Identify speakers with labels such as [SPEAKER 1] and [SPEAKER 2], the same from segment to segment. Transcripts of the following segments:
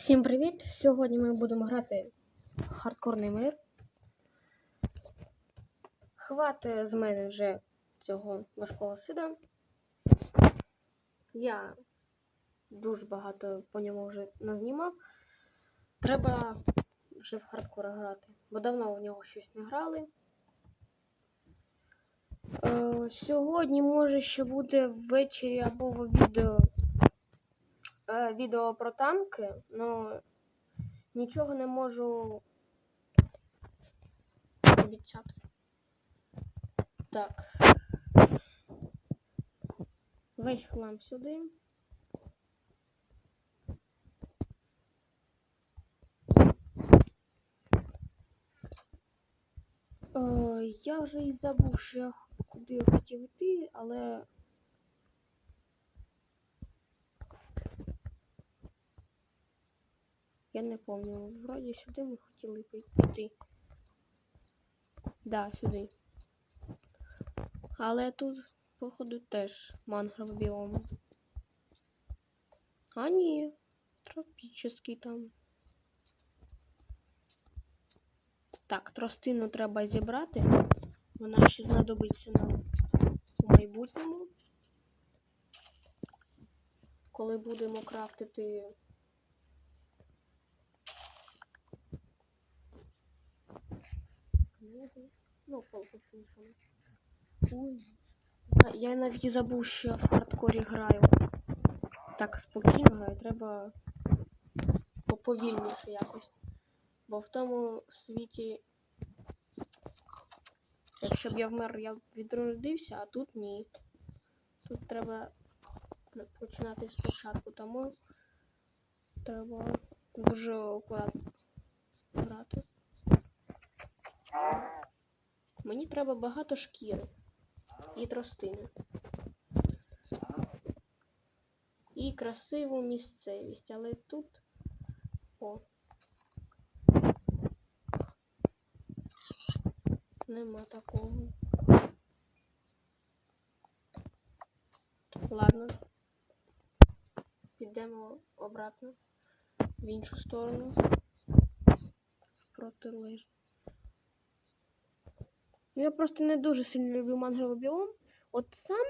[SPEAKER 1] Всім привіт! Сьогодні ми будемо грати в хардкорний мир. Хватить з мене вже цього важкого сида. Я дуже багато по ньому вже назнімав. Треба вже в хардкор грати, бо давно в нього щось не грали. Е, сьогодні може ще буде ввечері або в відео е, відео про танки, але нічого не можу обіцяти. Так. Весь хлам сюди. Е, я вже і забув, що я куди я хотів йти, але Я не помню. Вроді сюди ми хотіли піти. Да, сюди. Але тут, походу, теж мангровий біом. А ні, тропічний там. Так, тростину треба зібрати. Вона ще знадобиться нам у майбутньому. Коли будемо крафтити книги. Ну, полку з. Ой. Я навіть забув, що я в хардкорі граю. Так спокійно граю, треба поповільніше якось. Бо в тому світі, якщо б я вмер, я б відродився, а тут ні. Тут треба починати спочатку, тому треба дуже акуратно грати. Мені треба багато шкіри і тростини. І красиву місцевість, але тут. О. Нема такого. Ладно. Підемо обратно в іншу сторону. Протилежно. Ну, Я просто не дуже сильно люблю мангровий біом. От сам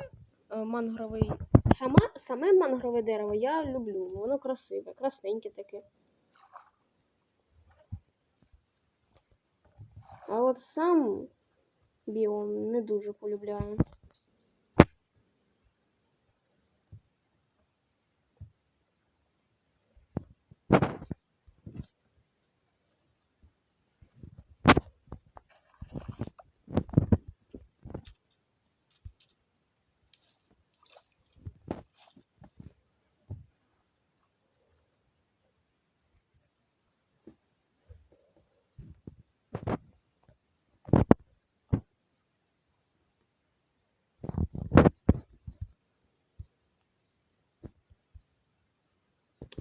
[SPEAKER 1] е, мангровий, сама, саме мангрове дерево я люблю. Воно красиве, красненьке таке. А от сам біом не дуже полюбляю.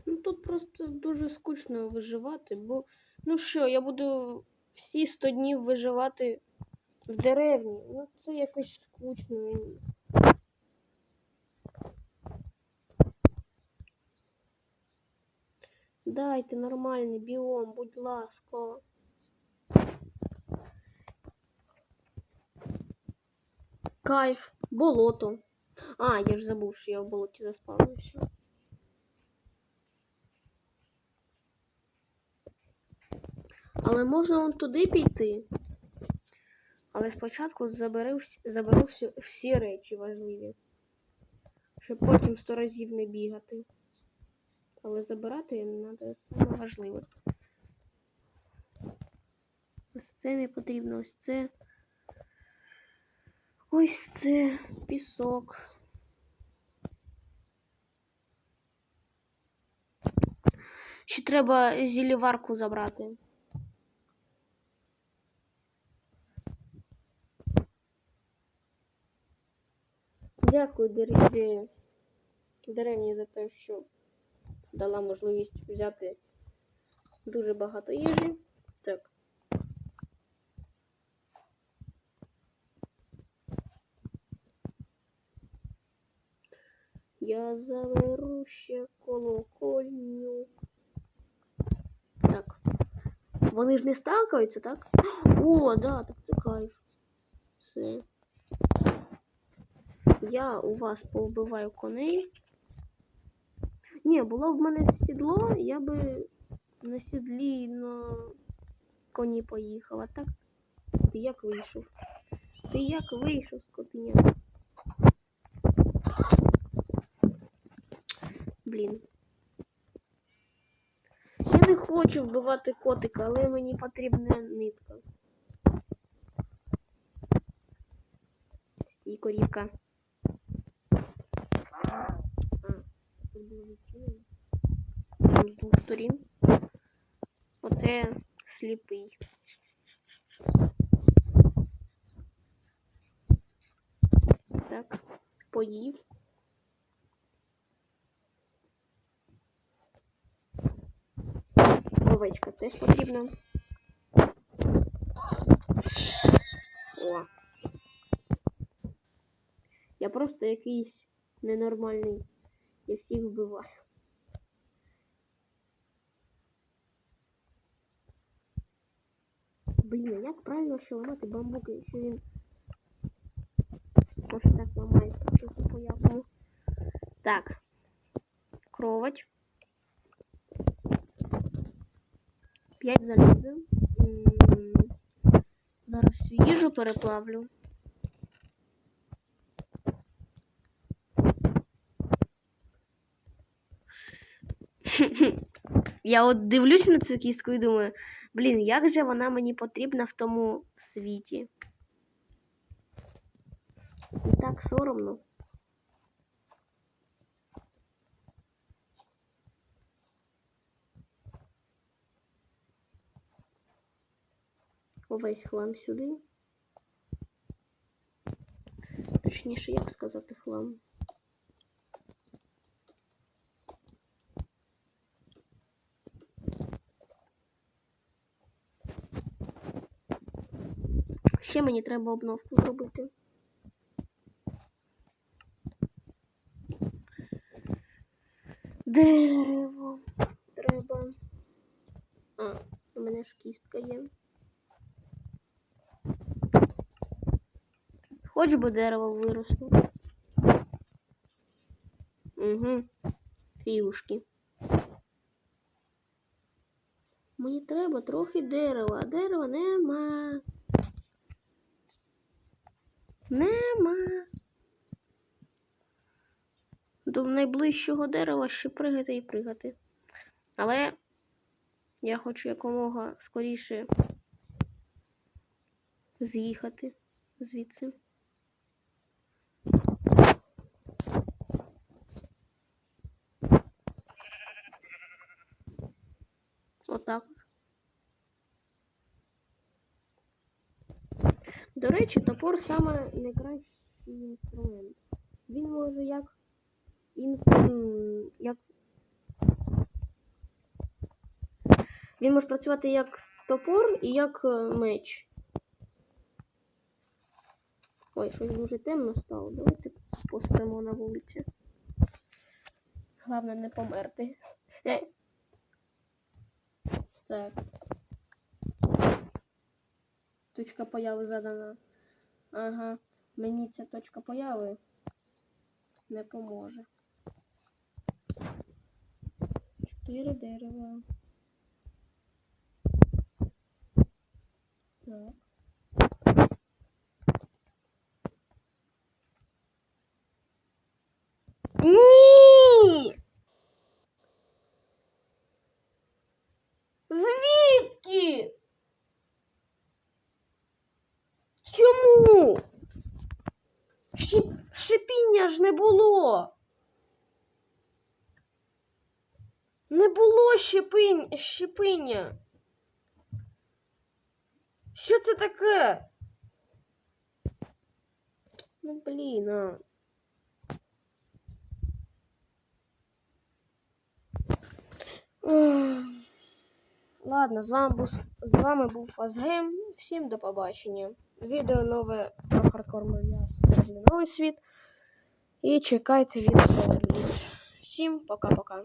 [SPEAKER 1] Ну тут просто дуже скучно виживати, бо ну що, я буду всі 100 днів виживати в деревні. Ну це якось скучно. Дайте нормальний біом, будь ласка. Кайф, болото. А, я ж забув, що я в болоті заспавнився. Але можна он туди піти. Але спочатку заберу, всі, всі речі важливі. Щоб потім сто разів не бігати. Але забирати треба саме важливе. Ось це не потрібно, ось це. Ось це пісок. Ще треба зіліварку забрати. Дякую деревні, деревні за те, що дала можливість взяти дуже багато їжі. Так. Я заберу ще колокольню. вони ж не сталкаються, так? О, да, так це кайф. Все. Я у вас повбиваю коней. Ні, було б в мене сідло, я би на сідлі на коні поїхала, так? Ти як вийшов? Ти як вийшов, скотиня? Блін. Я не хочу вбивати котика, але мені потрібна нитка. І корівка. А, тут було відчинено. З двох сторін. Оце сліпий. Так, поїв. Овечка теж потрібна. О. Я просто якийсь ненормальний. Я всіх вбиваю. Блін, як правильно ще ламати бамбук, якщо він ось так ламається, щось непонятно. Так. Кровать. П'ять заліза. М, Зараз їжу переплавлю. Я от дивлюся на цю кістку і думаю, блін, як же вона мені потрібна в тому світі. І так соромно. Увесь хлам сюди. Точніше, як сказати хлам. Ще мені треба обновку зробити. Дерево. Треба. А, у мене ж кістка є. Хоч би дерево виросло. Угу. Фіушки. Мені треба трохи дерева, а дерева нема. Нема. До найближчого дерева ще пригати і пригати. Але я хочу якомога скоріше з'їхати звідси. Отак. До речі, топор саме найкращий інструмент. Він може як інс... м, як Він може працювати як топор і як е, меч. Ой, щось дуже темно стало. Давайте поспимо на вулиці. Головне не померти. Е. Так. Точка появи задана. Ага. Мені ця точка появи не поможе. Чотири дерева. Так. Шипіння ж не було. Не було шипинь... шипіння. Що це таке? Ну, блін, а. Ладно, з вами був, з вами був Фазгейм. Всім до побачення. Відео нове про хардкор я новий світ. І чекайте від Всім пока-пока.